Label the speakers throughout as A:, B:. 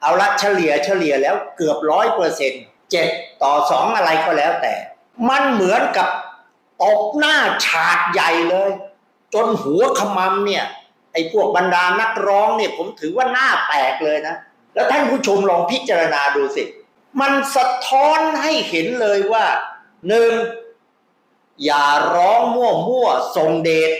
A: เอาละเฉลี่ยเฉลี่ยแล้วเกือบร้อยเปอร์เซ็นต์เจ็ดต่อสองอะไรก็แล้วแต่ มันเหมือนกับตบหน้าฉาดใหญ่เลย จนหัวขมำเนี่ย ไอ้พวกบรรดานักร้องเนี่ยผมถือว่าหน้าแตกเลยนะ แล้วท่านผู้ชมลองพิจารณาดูสิ มันสะท้อนให้เห็นเลยว่าหนึ่งอย่าร้องมั่วมั่วๆส่งเดช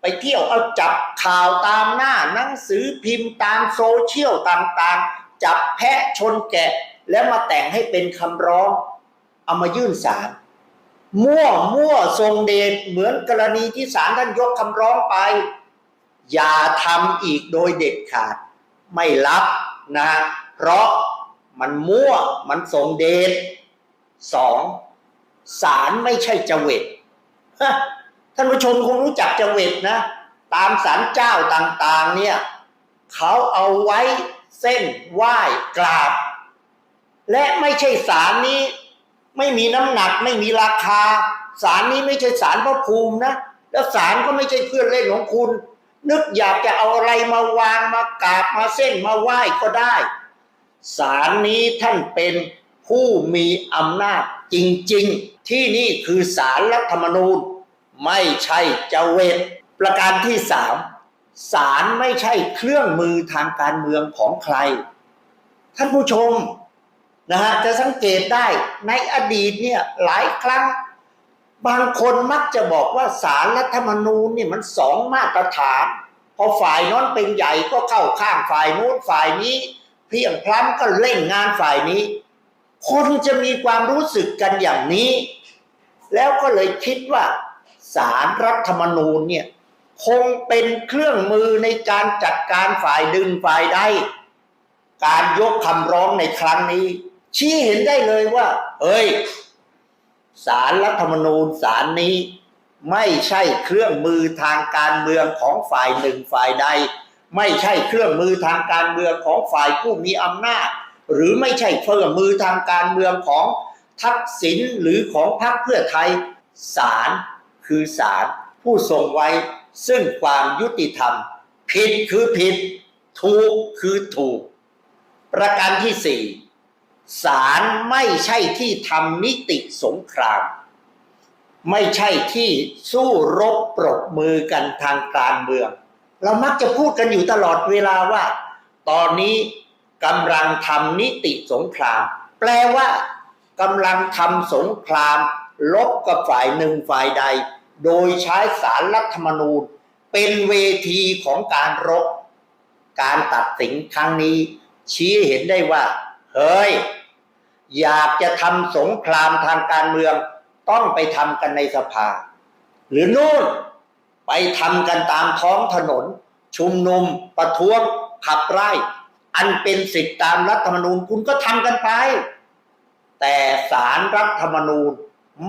A: ไปเที่ยวเอาจับข่าวตามหน้าหนังสือพิมพ์ตามโซเชียลต่างๆ จับแพะชนแกะ แล้วมาแต่งให้เป็นคำร้อง เอามายื่นศาลมั่วมั่วทรงเดชเหมือนกรณีที่ศาลท่านยกคำร้องไป อย่าทำอีกโดยเด็ดขาด ไม่รับนะเพราะมันมั่วมันทรงเดชสองศาลไม่ใช่จเวตท่านผู้ชมคงรู้จักจเวตนะ ตามศาลเจ้าต่างๆเนี่ยเขาเอาไว้ เส้นไหว้กราบ และไม่ใช่สารนี้ ไม่มีน้ำหนักไม่มีราคา สารนี้ไม่ใช่สารพระภูมินะ แล้วสารก็ไม่ใช่เพื่อนเล่นของคุณ นึกอยากจะเอาอะไรมาวางมากราบมาเส้นมาไหว้ก็ได้ สารนี้ท่านเป็นผู้มีอำนาจจริงๆ ที่นี่คือสารรัฐธรรมนูญ ไม่ใช่เจเวตประการที่สาม สารไม่ใช่เครื่องมือทางการเมืองของใคร ท่านผู้ชมนะฮะจะสังเกตได้ในอดีตเนี่ยหลายครั้ง บางคนมักจะบอกว่าสารรัฐธรรมนูญเนี่ยมันสองมาตรฐาน พอฝ่ายน้นเป็นใหญ่ก็เข้าข้างฝ่ายโน้นฝ่ายนี้ เพียงพล้ำก็เล่นงานฝ่ายนี้ คนจะมีความรู้สึกกันอย่างนี้ แล้วก็เลยคิดว่าสารรัฐธรรมนูญเนี่ย คงเป็นเครื่องมือในการจัดการฝ่ายดึงฝ่ายใดการยกคำร้องในครั้งนี้ ชี้เห็นได้เลยว่าเฮ้ยสารรัฐธรรมนูญสารนี้ ไม่ใช่เครื่องมือทางการเมืองของฝ่ายหนึ่งฝ่ายใด ไม่ใช่เครื่องมือทางการเมืองของฝ่ายผู้มีอำนาจ หรือไม่ใช่เครื่องมือทางการเมืองของทักษิณหรือของพรรคเพื่อไทยศาลคือศาลผู้ทรงไว้ ซึ่งความยุติธรรม ผิดคือผิด ถูกคือถูก ประการที่สี่ศาลไม่ใช่ที่ทำนิติสงคราม ไม่ใช่ที่สู้รบปรบมือกันทางการเมือง เรามักจะพูดกันอยู่ตลอดเวลาว่า ตอนนี้กำลังทำนิติสงคราม แปลว่ากำลังทำสงครามลบกับฝ่ายหนึ่งฝ่ายใด โดยใช้สารรัฐธรรมนูญ เป็นเวทีของการรบ การตัดสินครั้งนี้ ชี้เห็นได้ว่า เฮ้ย อยากจะทำสงครามทางการเมือง ต้องไปทำกันในสภา หรือนู่นไปทำกันตามท้องถนน ชุมนุม ประท้วงขับไล่อันเป็นสิทธิตามรัฐธรรมนูญคุณก็ทำกันไป แต่สารรัฐธรรมนูญ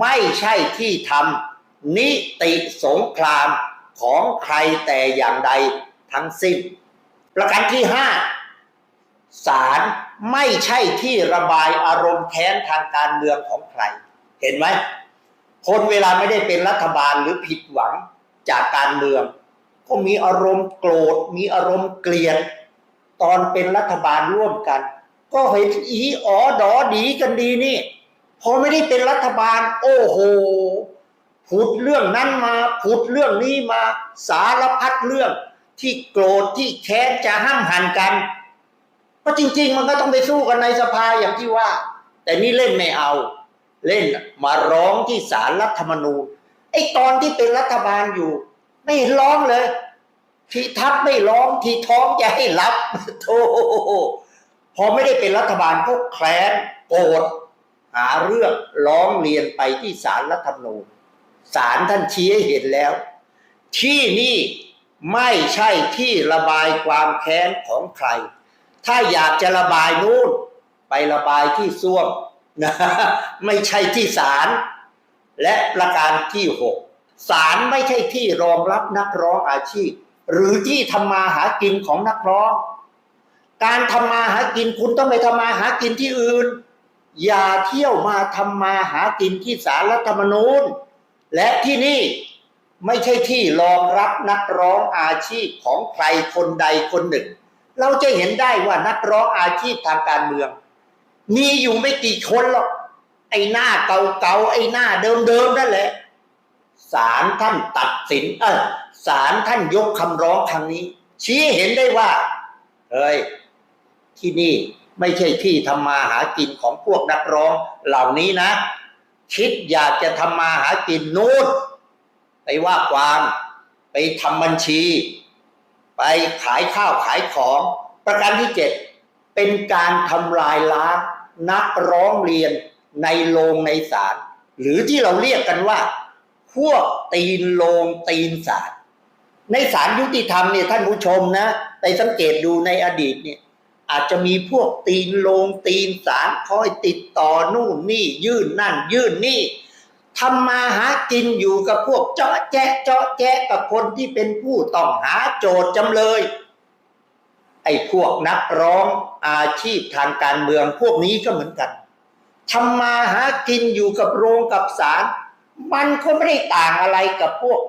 A: ไม่ใช่ที่ทำ นิติสงครามของใครแต่อย่างใดทั้งสิ้น ประการที่ห้าศาลไม่ใช่ที่ระบายอารมณ์แค้นทางการเมืองของใคร เห็นไหมคนเวลาไม่ได้เป็นรัฐบาลหรือผิดหวังจากการเมือง ก็มีอารมณ์โกรธ มีอารมณ์เกลียด ตอนเป็นรัฐบาลร่วมกัน ก็เห็นอีอ๋อดอดีกันดีนี่ พอไม่ได้เป็นรัฐบาล โอ้โห ผุดเรื่องนั้นมาผุดเรื่องนี้มาสารพัดเรื่องที่โกรธที่แค้นจะห้ามหันกันเพราะจริง ๆ มันก็ต้องไปสู้กันในสภาอย่างที่ว่า แต่นี่เล่นไม่เอา เล่นมาร้องที่ศาลรัฐธรรมนูญไอ้ตอนที่เป็นรัฐบาลอยู่ ไม่ร้องเลย ที่ทัพไม่ร้องที่ท้องจะให้รับโธ่พอไม่ได้เป็นรัฐบาลก็แคลนโกรธหาเรื่องร้องเรียนไปที่ศาลรัฐธรรมนูญ ศาลท่านชี้ให้เห็นแล้ว ที่นี่ไม่ใช่ที่ระบายความแค้นของใคร ถ้าอยากจะระบายนู่นไประบายที่ส้วมนะไม่ใช่ที่ศาลและประการที่หกศาลไม่ใช่ที่รองรับนักร้องอาชีพ หรือที่ทำมาหากินของนักร้อง การทำมาหากินคุณต้องไปทำมาหากินที่อื่น อย่าเที่ยวมาทำมาหากินที่ศาลรัฐธรรมนูญ และที่นี่ไม่ใช่ที่รองรับนักร้องอาชีพของใครคนใดคนหนึ่ง เราจะเห็นได้ว่านักร้องอาชีพทางการเมือง มีอยู่ไม่กี่คนหรอก ไอ้หน้าเก่าๆไอ้หน้าเดิมๆนั่นแหละศาลท่านตัดสิน เออศาลท่านยกคำร้องครั้งนี้ ชี้เห็นได้ว่าเฮ้ยที่นี่ไม่ใช่ที่ทำมาหากินของพวกนักร้องเหล่านี้นะ คิดอยากจะทำมาหากินนู่นไปว่าความไปทำบัญชี ไปขายข้าวขายของ ประการที่เจ็ดเป็นการทำลายล้างนักร้องเรียนในโรงในศาลหรือที่เราเรียกกันว่า พวกตีนโรงตีนศาลในศาลยุติธรรมเนี่ยท่านผู้ชมนะไปสังเกตดูในอดีตเนี่ย อาจจะมีพวกตีนโรงตีนศาลคอยติดต่อนู่นนี่ ยื่นนั่น ยื่นนี่ทำมาหากินอยู่กับพวกเจาะแจ๊ะเจาะแจ๊ะกับคนที่เป็นผู้ต้องหาโจทย์จำเลย ไอ้พวกนักร้องอาชีพทางการเมืองพวกนี้ก็เหมือนกันทำมาหากินอยู่กับโรงกับศาลมันก็ไม่ได้ต่างอะไรกับพวก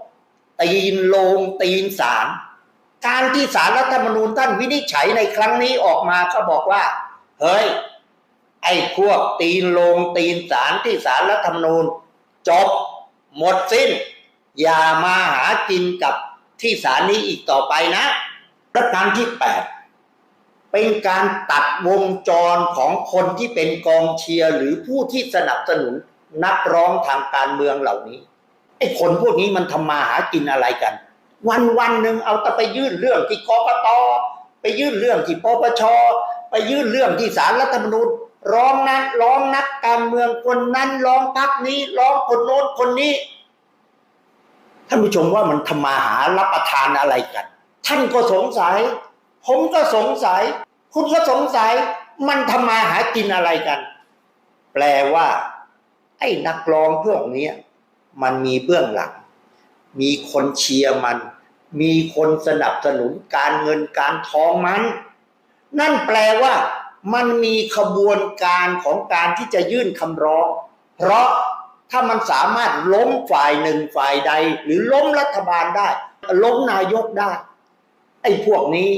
A: ตีนโรงตีนศาล การที่สารรัฐธรรมนูญท่านวินิจฉัยในครั้งนี้ออกมาก็บอกว่า เฮ้ย ไอ้พวกตีนลงตีนสารที่สารรัฐธรรมนูญ จบหมดสิ้น อย่ามาหากินกับที่ศาลนี้อีกต่อไปนะประการที่แปดเป็นการตัดวงจรของคนที่เป็นกองเชียร์หรือผู้ที่สนับสนุนนักร้องทางการเมืองเหล่านี้ไอ้คนพวกนี้มันทำมาหากินอะไรกัน วันวันหนึ่งเอาแต่ไปยื่นเรื่องที่กกตไปยื่นเรื่องที่ปปชไปยื่นเรื่องที่ศาลรัฐธรรมนูญร้องนั้นร้องนักการเมืองคนนั้นร้องพักนี้ร้องคนโน้นคนนี้ท่านผู้ชมว่ามันทำมาหารับประทานอะไรกัน ท่านก็สงสัย ผมก็สงสัย คุณก็สงสัย มันทำมาหากินอะไรกัน แปลว่า ไอ้นักร้องพวกนี้มันมีเบื้องหลัง มีคนเชียร์มัน มีคนสนับสนุนการเงินการทองมัน นั่นแปลว่ามันมีขบวนการของการที่จะยื่นคำร้อง เพราะถ้ามันสามารถล้มฝ่ายหนึ่งฝ่ายใด หรือล้มรัฐบาลได้ ล้มนายกได้ ไอ้พวกนี้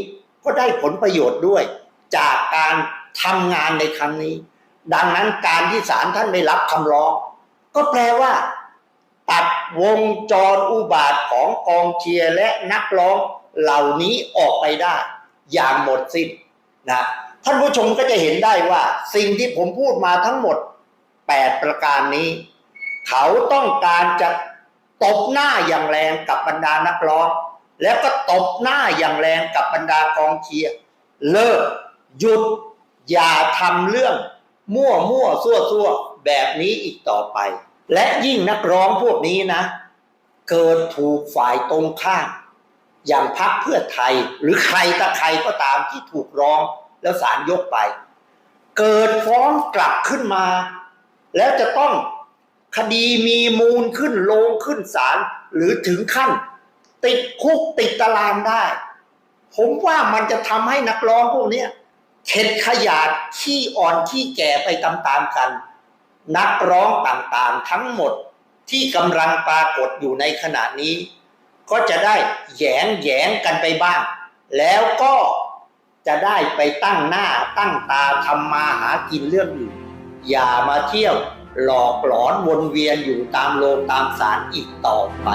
A: ก็ได้ผลประโยชน์ด้วย จากการทำงานในครั้งนี้ ดังนั้นการที่ศาลท่านไม่รับคำร้อง ก็แปลว่า ตัดวงจรอุบาทของกองเชียร์และนักร้องเหล่านี้ออกไปได้ อย่างหมดสิ้นนะท่านผู้ชมก็จะเห็นได้ว่าสิ่งที่ผมพูดมาทั้งหมด 8 ประการนี้ เขาต้องการจะตบหน้าอย่างแรงกับบรรดานักร้อง แล้วก็ตบหน้าอย่างแรงกับบรรดากองเชียร์เลิกหยุดอย่าทำเรื่อง มั่วมั่วซั่วซั่วแบบนี้อีกต่อไป และยิ่งนักร้องพวกนี้นะ เกิดถูกฝ่ายตรงข้ามอย่างพักเพื่อไทย หรือใครตะใครก็ตามที่ถูกร้องแล้วศาลยกไป เกิดฟ้องกลับขึ้นมา แล้วจะต้องคดีมีมูลขึ้นลงขึ้นศาลหรือถึงขั้น ติดคุกติดตารางได้ ผมว่ามันจะทำให้นักร้องพวกนี้เข็ดขยาดขี้อ่อนขี้แก่ไปตามๆกัน นักร้องต่างๆทั้งหมดที่กำลังปรากฏอยู่ในขณะนี้ ก็จะได้แยงแยงกันไปบ้าง แล้วก็จะได้ไปตั้งหน้าตั้งตาทำมาหากินเรื่องอื่นอย่ามาเที่ยวหลอกหลอนวนเวียนอยู่ตามโรงตามสารอีกต่อไป